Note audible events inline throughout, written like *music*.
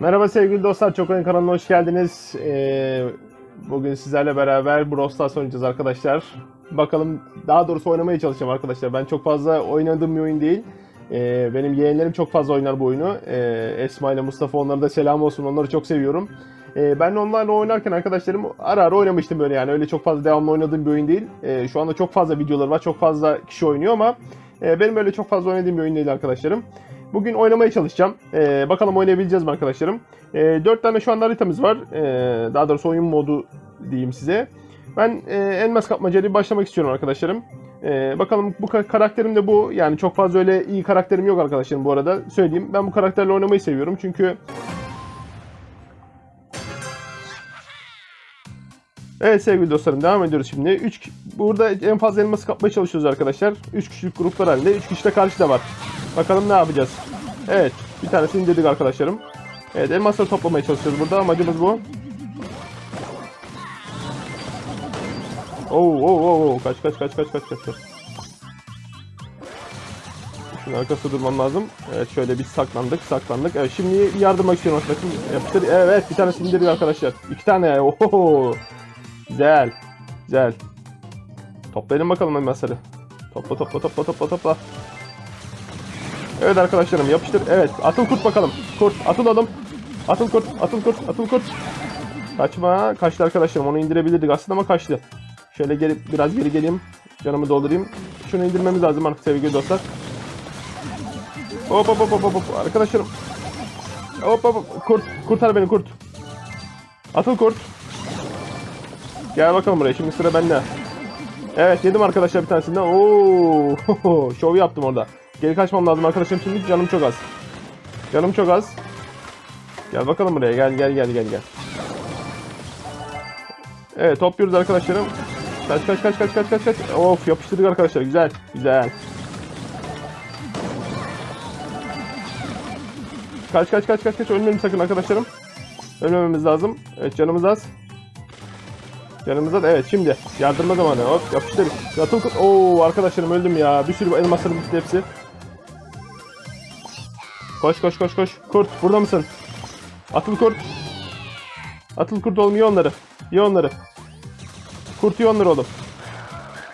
Merhaba sevgili dostlar, Çok Oyun kanalına hoş geldiniz. Ee, bugün sizlerle beraber Brawl Stars oynayacağız arkadaşlar. Bakalım, daha doğrusu oynamaya çalışacağım arkadaşlar. Ben çok fazla oynadığım bir oyun değil. Ee, benim yeğenlerim çok fazla oynar bu oyunu. Ee, Esma ile Mustafa onlara da selam olsun, onları çok seviyorum. Ee, ben onlarla oynarken arkadaşlarım ara ara oynamıştım böyle yani. Öyle çok fazla devamlı oynadığım bir oyun değil. Ee, şu anda çok fazla videoları var, çok fazla kişi oynuyor ama... e, benim öyle çok fazla oynadığım bir oyun değil arkadaşlarım. Bugün oynamaya çalışacağım. Ee, bakalım oynayabileceğiz mi arkadaşlarım? Ee, 4 tane şu anda haritamız var. Ee, daha doğrusu oyun modu diyeyim size. Ben e, Elmas Kapmaca'yla başlamak istiyorum arkadaşlarım. Ee, bakalım bu ka- karakterim de bu. Yani çok fazla öyle iyi karakterim yok arkadaşlarım bu arada. Söyleyeyim. Ben bu karakterle oynamayı seviyorum. Çünkü Evet sevgili dostlarım devam ediyoruz şimdi. 3 burada en fazla elması kapmaya çalışıyoruz arkadaşlar. 3 kişilik gruplar halinde. 3 kişi de karşıda var. Bakalım ne yapacağız. Evet, bir tanesini indirdik arkadaşlarım. Evet, elmasları toplamaya çalışıyoruz burada. Amacımız bu. Oo, oo, oo, oo. Kaç, kaç, kaç, kaç, kaç, kaç. Şunun arkasında durmam lazım. Evet, şöyle bir saklandık, saklandık. Evet, şimdi yardırmak istiyorum arkadaşım. Yapıştır. Evet, bir tanesini indirdik arkadaşlar. İki tane. Oho. Güzel. Güzel. Toplayalım bakalım elmasları. Topla, topla, topla, topla, topla. Evet arkadaşlarım yapıştır. Evet atıl kurt bakalım. Kurt atıl oğlum. Atıl kurt atıl kurt atıl kurt. Kaçma. Kaçtı arkadaşlarım onu indirebilirdik aslında ama kaçtı. Şöyle geri, biraz geri geleyim. Canımı doldurayım. Şunu indirmemiz lazım artık sevgili dostlar. Hop hop hop hop hop. Arkadaşlarım. Hop hop hop. Kurt. Kurtar beni kurt. Atıl kurt. Gel bakalım buraya. Şimdi sıra bende. Evet yedim arkadaşlar bir tanesinden. Oo, *laughs* şov yaptım orada. Geri kaçmam lazım arkadaşım şimdi canım çok az. Canım çok az. Gel bakalım buraya gel gel gel gel gel. Evet topluyoruz arkadaşlarım. Kaç kaç kaç kaç kaç kaç kaç. Of yapıştırdık arkadaşlar güzel güzel. Kaç kaç kaç kaç kaç ölmeyelim sakın arkadaşlarım. Ölmememiz lazım. Evet canımız az. Yanımızda da evet şimdi yardırma zamanı hop yapıştır. Yatıl kurt. Oo arkadaşlarım öldüm ya. Bir sürü elmaslarım gitti hepsi. Koş koş koş koş. Kurt burada mısın? Atıl kurt. Atıl kurt oğlum ye onları. Ye onları. Kurt ye onları oğlum.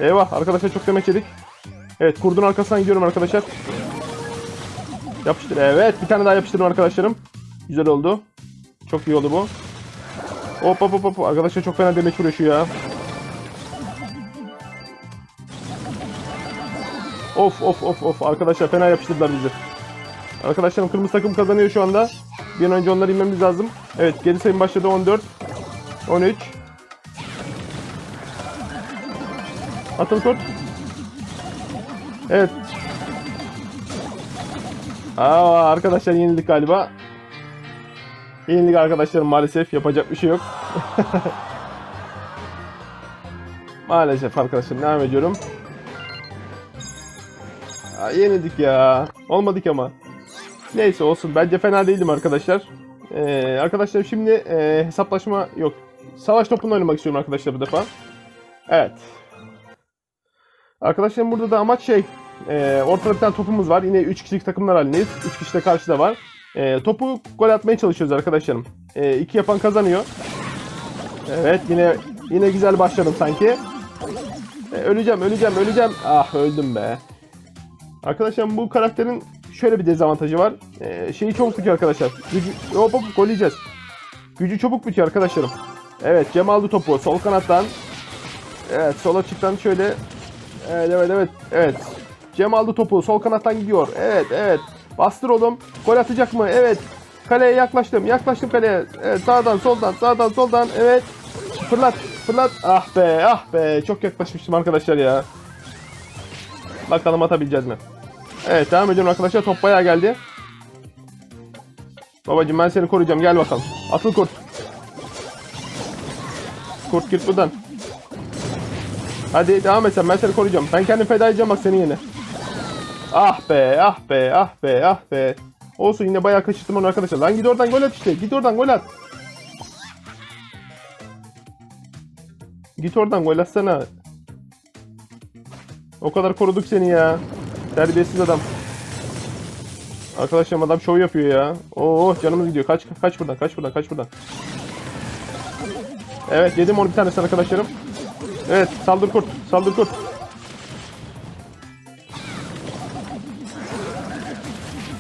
Eyvah arkadaşlar çok demek yedik. Evet kurdun arkasından gidiyorum arkadaşlar. Yapıştır. Evet bir tane daha yapıştırdım arkadaşlarım. Güzel oldu. Çok iyi oldu bu. Hop hop hop hop. Arkadaşlar çok fena demek şu ya. Of of of of. Arkadaşlar fena yapıştırdılar bizi. Arkadaşlarım kırmızı takım kazanıyor şu anda. Bir an önce onları inmemiz lazım. Evet geri sayım başladı 14. 13. Atıl kurt. Evet. Aa, arkadaşlar yenildik galiba. Yenildik arkadaşlarım maalesef yapacak bir şey yok. *laughs* maalesef arkadaşlar devam ediyorum. Aa, yenildik ya. Olmadık ama. Neyse olsun. Bence fena değildim arkadaşlar. Ee, arkadaşlar şimdi e, hesaplaşma yok. Savaş topunu oynamak istiyorum arkadaşlar bu defa. Evet. Arkadaşlar burada da amaç şey. E, ortada bir tane topumuz var. Yine 3 kişilik takımlar halindeyiz. 3 kişi de karşıda var. E, topu gol atmaya çalışıyoruz arkadaşlarım. E, iki yapan kazanıyor. Evet yine yine güzel başladım sanki. E, öleceğim öleceğim öleceğim. Ah öldüm be. Arkadaşlar bu karakterin şöyle bir dezavantajı var. E, şeyi çabuk bitiyor arkadaşlar. Gücü, hop hop gol yiyeceğiz. Gücü çabuk bitiyor arkadaşlarım. Evet Cem aldı topu sol kanattan. Evet sol açıktan şöyle. Evet evet evet. Evet. Cem aldı topu sol kanattan gidiyor. Evet evet. Bastır oğlum. Gol atacak mı? Evet. Kaleye yaklaştım. Yaklaştım kaleye. Evet sağdan soldan sağdan soldan. Evet. Fırlat. Fırlat. Ah be ah be. Çok yaklaşmıştım arkadaşlar ya. Bakalım atabileceğiz mi? Evet devam ediyorum arkadaşlar. Top bayağı geldi. Babacım ben seni koruyacağım. Gel bakalım. Atıl kurt. Kurt git buradan. Hadi devam et sen. Ben seni koruyacağım. Ben kendimi feda edeceğim bak senin yerine. Ah be, ah be, ah be, ah be. Olsun yine bayağı kaçırttım onu arkadaşlar. Lan git oradan gol at işte. Git oradan gol at. Git oradan gol atsana. O kadar koruduk seni ya. Terbiyesiz adam. Arkadaşlar adam şov yapıyor ya. Oo canımız gidiyor. Kaç kaç buradan kaç buradan kaç buradan. Evet yedim onu bir tanesini arkadaşlarım. Evet saldır kurt saldır kurt.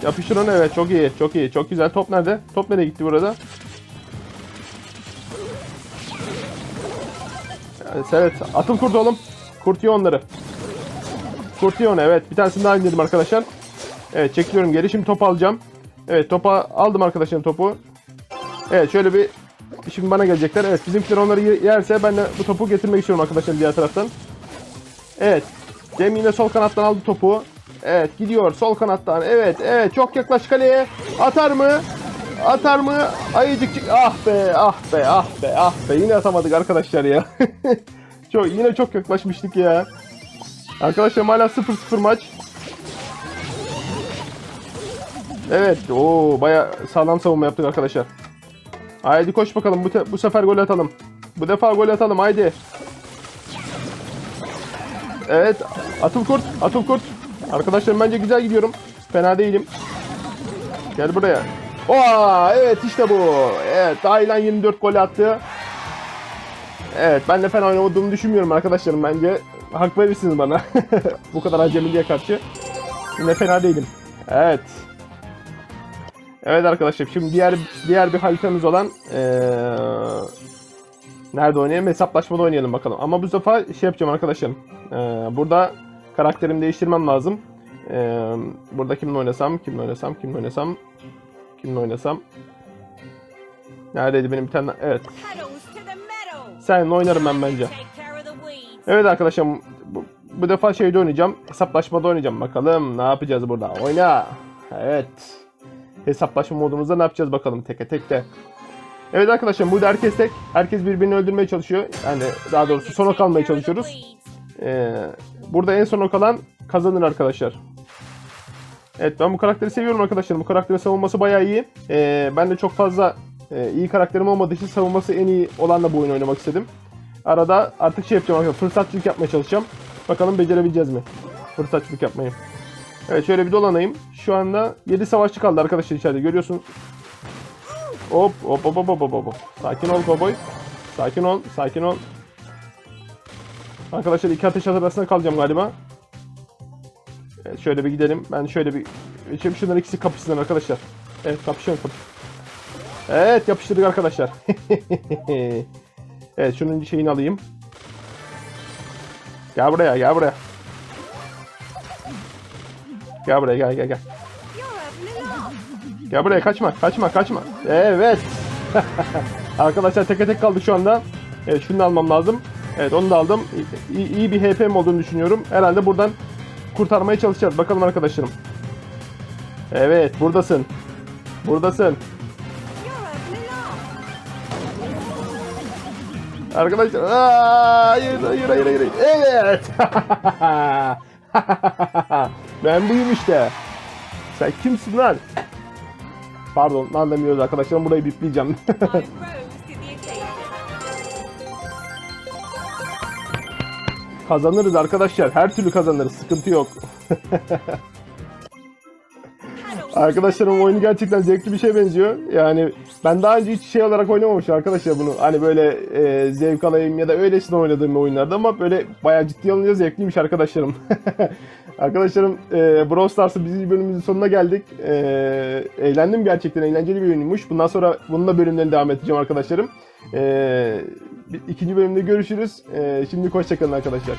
Yapıştır onu evet çok iyi çok iyi çok güzel. Top nerede? Top nereye gitti burada? Evet, atıl kurt oğlum. Kurt yiyor onları. Kurt yiyor onu evet. Bir tanesini daha indirdim arkadaşlar. Evet çekiliyorum geri. Şimdi topu alacağım. Evet topa aldım arkadaşlar topu. Evet şöyle bir şimdi bana gelecekler. Evet bizimkiler onları ye- yerse ben de bu topu getirmek istiyorum arkadaşlar diğer taraftan. Evet. Cem yine sol kanattan aldı topu. Evet gidiyor sol kanattan. Evet evet çok yaklaş kaleye. Atar mı? Atar mı? Ayıcık. Ah be ah be ah be ah be. Yine atamadık arkadaşlar ya. *laughs* çok, yine çok yaklaşmıştık ya. Arkadaşlar hala 0-0 maç. Evet. Oo baya sağlam savunma yaptık arkadaşlar. Haydi koş bakalım. Bu, bu sefer gol atalım. Bu defa gol atalım. Haydi. Evet. Atıl kurt. Atıl kurt. Arkadaşlarım bence güzel gidiyorum. Fena değilim. Gel buraya. Oha evet işte bu. Evet Dailan 24 gol attı. Evet ben de fena oynamadığımı düşünmüyorum arkadaşlarım bence. Hak verirsiniz bana. *laughs* bu kadar acemiliğe karşı. Yine fena değilim. Evet. Evet arkadaşlar şimdi diğer diğer bir haritamız olan eee nerede oynayalım? Hesaplaşmada oynayalım bakalım. Ama bu sefer şey yapacağım arkadaşlarım. Eee, burada karakterimi değiştirmem lazım. Eee, burada kimle oynasam, kimle oynasam, kimle oynasam, kimle oynasam. Neredeydi benim bir tane? Evet. Seninle oynarım ben bence. Evet arkadaşlar bu, bu defa şeyde oynayacağım. Hesaplaşmada oynayacağım. Bakalım ne yapacağız burada. Oyna. Evet. Hesaplaşma modumuzda ne yapacağız bakalım teke tek de. Evet arkadaşlar burada herkes tek. Herkes birbirini öldürmeye çalışıyor. Yani daha doğrusu sona kalmaya çalışıyoruz. Ee, burada en sona kalan kazanır arkadaşlar. Evet ben bu karakteri seviyorum arkadaşlar. Bu karakterin savunması bayağı iyi. Ee, ben de çok fazla e, iyi karakterim olmadığı için savunması en iyi olanla bu oyunu oynamak istedim. Arada artık şey yapacağım arkadaşlar. Fırsatçılık yapmaya çalışacağım. Bakalım becerebileceğiz mi? Fırsatçılık yapmayı. Evet şöyle bir dolanayım. Şu anda 7 savaşçı kaldı arkadaşlar içeride. Görüyorsunuz. Hop hop hop hop hop hop. Sakin ol kovboy. Sakin ol. Sakin ol. Arkadaşlar iki ateş arasında kalacağım galiba. Evet şöyle bir gidelim. Ben şöyle bir... Şimdi şunların ikisi kapışsın arkadaşlar. Evet kapışıyorum. Evet yapıştırdık arkadaşlar. *laughs* evet şunun şeyini alayım. Gel buraya gel buraya. Gel buraya gel gel gel. Gel buraya kaçma kaçma kaçma. Evet. *laughs* Arkadaşlar teke tek kaldık şu anda. Evet şunu almam lazım. Evet onu da aldım. İyi, iyi bir HP'm olduğunu düşünüyorum. Herhalde buradan kurtarmaya çalışacağız. Bakalım arkadaşlarım. Evet buradasın. Buradasın. Arkadaşlar. Aa, hayır hayır hayır hayır. Evet. *laughs* ben buyum işte. Sen kimsin lan? Pardon anlamıyoruz arkadaşlar. Burayı bipleyeceğim. *laughs* Kazanırız arkadaşlar. Her türlü kazanırız. Sıkıntı yok. Arkadaşlarım oyunu gerçekten zevkli bir şeye benziyor. Yani ben daha önce hiç şey olarak oynamamışım arkadaşlar bunu. Hani böyle e, zevk alayım ya da öylesine oynadığım oyunlarda ama böyle bayağı ciddi alınca zevkliymiş arkadaşlarım. *laughs* arkadaşlarım e, Brawl Stars'ın birinci bölümümüzün sonuna geldik. E, eğlendim gerçekten eğlenceli bir oyunmuş. Bundan sonra bunun da bölümlerini devam edeceğim arkadaşlarım. E, bir- ikinci bölümde görüşürüz. E, şimdi hoşçakalın arkadaşlar.